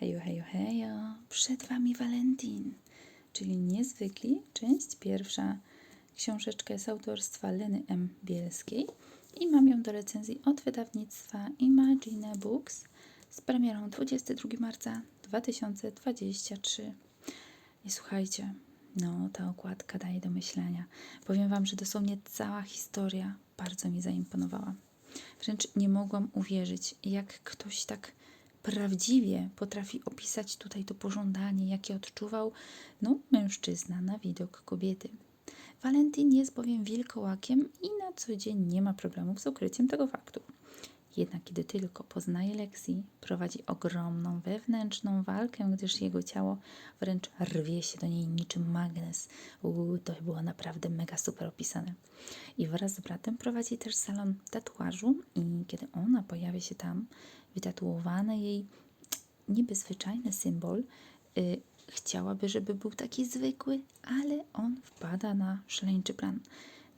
Hejo, hejo, hejo. Przed Wami Walentin, czyli Niezwykli, część pierwsza. Książeczkę z autorstwa Leny M. Bielskiej i mam ją do recenzji od wydawnictwa Imagine Books z premierą 22 marca 2023. I słuchajcie, no ta okładka daje do myślenia. Powiem Wam, że dosłownie cała historia bardzo mi zaimponowała. Wręcz nie mogłam uwierzyć, jak ktoś tak prawdziwie potrafi opisać tutaj to pożądanie, jakie odczuwał no, mężczyzna na widok kobiety. Valentin jest bowiem wilkołakiem i na co dzień nie ma problemów z ukryciem tego faktu. Jednak kiedy tylko poznaje Lexi, prowadzi ogromną wewnętrzną walkę, gdyż jego ciało wręcz rwie się do niej niczym magnes. Uuu, to było naprawdę mega super opisane. I wraz z bratem prowadzi też salon tatuażu i kiedy ona pojawia się tam, wytatuowany jej niby zwyczajny symbol, y, chciałaby, żeby był taki zwykły, ale on wpada na szaleńczy plan.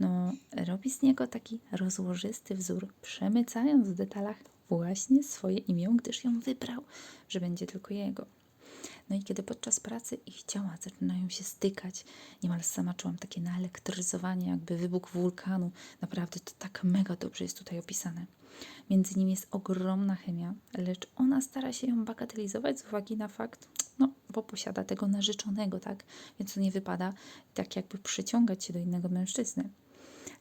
No, robi z niego taki rozłożysty wzór, przemycając w detalach właśnie swoje imię, gdyż ją wybrał, że będzie tylko jego. No i kiedy podczas pracy ich ciała zaczynają się stykać, niemal sama czułam takie naelektryzowanie, jakby wybuch wulkanu. Naprawdę to tak mega dobrze jest tutaj opisane. Między nimi jest ogromna chemia, lecz ona stara się ją bagatelizować z uwagi na fakt, no, bo posiada tego narzeczonego, tak? Więc to nie wypada tak jakby przyciągać się do innego mężczyzny.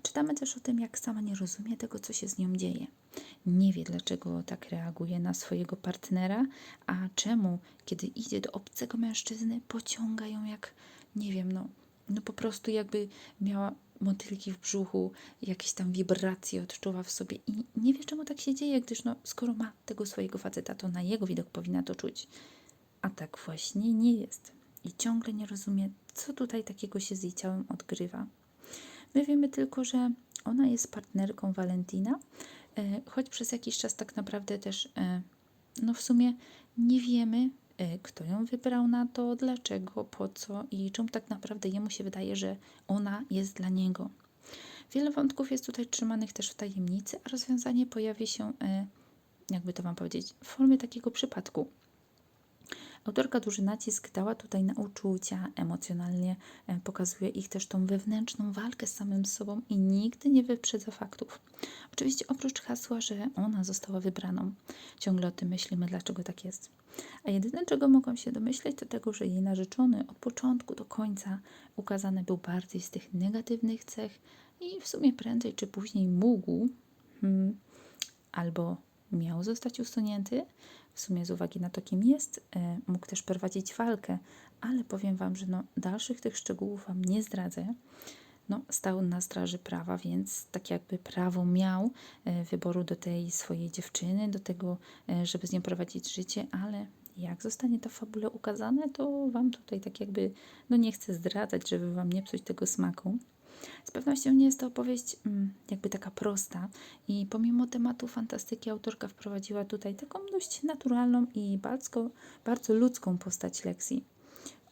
Czytamy też o tym, jak sama nie rozumie tego, co się z nią dzieje. Nie wie, dlaczego tak reaguje na swojego partnera, a czemu, kiedy idzie do obcego mężczyzny, pociąga ją jak, nie wiem, no, no po prostu jakby miała motylki w brzuchu, jakieś tam wibracje odczuwa w sobie i nie wie, czemu tak się dzieje, gdyż no, skoro ma tego swojego faceta, to na jego widok powinna to czuć. A tak właśnie nie jest. I ciągle nie rozumie, co tutaj takiego się z jej ciałem odgrywa. My wiemy tylko, że ona jest partnerką Valentina, e, choć przez jakiś czas tak naprawdę też, e, no w sumie nie wiemy, e, kto ją wybrał na to, dlaczego, po co i czemu tak naprawdę jemu się wydaje, że ona jest dla niego. Wiele wątków jest tutaj trzymanych też w tajemnicy, a rozwiązanie pojawi się, jakby to Wam powiedzieć, w formie takiego przypadku. Autorka duży nacisk dała tutaj na uczucia, emocjonalnie e, pokazuje ich też tą wewnętrzną walkę z samym sobą i nigdy nie wyprzedza faktów. Oczywiście oprócz hasła, że ona została wybraną. Ciągle o tym myślimy, dlaczego tak jest. A jedyne, czego mogłam się domyśleć, to tego, że jej narzeczony od początku do końca ukazany był bardziej z tych negatywnych cech i w sumie prędzej czy później mógł hmm, albo miał zostać usunięty, w sumie z uwagi na to, kim jest, e, mógł też prowadzić walkę, ale powiem Wam, że no, dalszych tych szczegółów Wam nie zdradzę. No, stał na straży prawa, więc tak jakby prawo miał e, wyboru do tej swojej dziewczyny, do tego, e, żeby z nią prowadzić życie, ale jak zostanie to w fabule ukazane, to Wam tutaj tak jakby, no nie chcę zdradzać, żeby Wam nie psuć tego smaku. Z pewnością nie jest to opowieść mm, jakby taka prosta i pomimo tematu fantastyki autorka wprowadziła tutaj taką dość naturalną i bardzo, bardzo ludzką postać Lexi.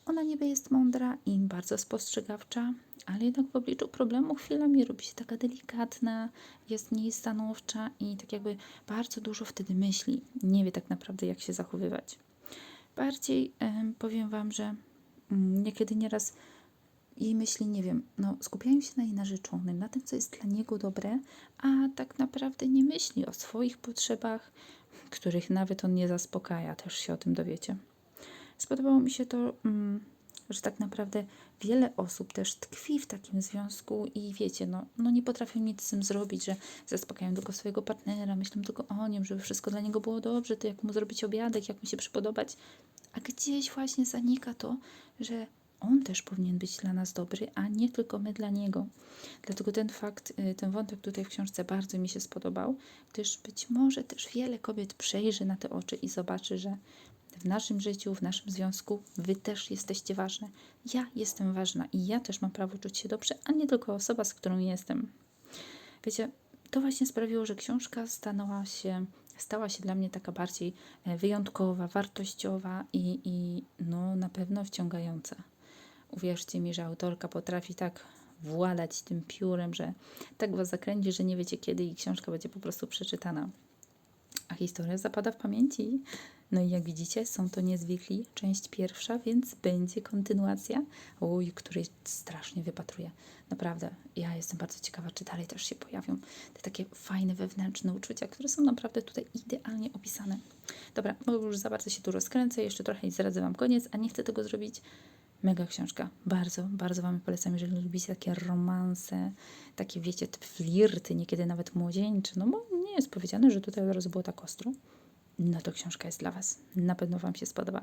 Ona niby jest mądra i bardzo spostrzegawcza, ale jednak w obliczu problemu chwilami robi się taka delikatna, jest mniej stanowcza i tak jakby bardzo dużo wtedy myśli. Nie wie tak naprawdę, jak się zachowywać. Bardziej powiem Wam, że mm, niekiedy nieraz jej myśli, nie wiem, no, skupiają się na jej narzeczonym, na tym, co jest dla niego dobre, a tak naprawdę nie myśli o swoich potrzebach, których nawet on nie zaspokaja, też się o tym dowiecie. Spodobało mi się to, mm, że tak naprawdę wiele osób też tkwi w takim związku i wiecie, no, no nie potrafią nic z tym zrobić, że zaspokajają tylko swojego partnera, myślą tylko o nim, żeby wszystko dla niego było dobrze, to jak mu zrobić obiadek, jak mu się przypodobać, a gdzieś właśnie zanika to, że on też powinien być dla nas dobry, a nie tylko my dla niego. Dlatego ten fakt, y, ten wątek tutaj w książce bardzo mi się spodobał, gdyż być może też wiele kobiet przejrzy na te oczy i zobaczy, że w naszym życiu, w naszym związku wy też jesteście ważne. Ja jestem ważna i ja też mam prawo czuć się dobrze, a nie tylko osoba, z którą jestem. Wiecie, to właśnie sprawiło, że książka stanęła się, stała się dla mnie taka bardziej e, wyjątkowa, wartościowa i, i no, na pewno wciągająca. Uwierzcie mi, że autorka potrafi tak władać tym piórem, że tak was zakręci, że nie wiecie kiedy i książka będzie po prostu przeczytana. A historia zapada w pamięci No i jak widzicie, są to niezwykli, część pierwsza, więc będzie kontynuacja, uj, której strasznie wypatruję. Naprawdę, ja jestem bardzo ciekawa, czy dalej też się pojawią te takie fajne wewnętrzne uczucia, które są naprawdę tutaj idealnie opisane. Dobra, bo już za bardzo się tu rozkręcę, jeszcze trochę i zdradzę Wam koniec, a nie chcę tego zrobić. Mega książka. Bardzo, bardzo Wam polecam, jeżeli lubicie takie romanse, takie wiecie, flirty, niekiedy nawet młodzieńcze. No bo nie jest powiedziane, że tutaj od razu było tak ostro. No to książka jest dla Was. Na pewno Wam się spodoba.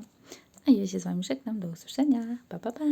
A ja się z Wami żegnam. Do usłyszenia. Pa, pa, pa.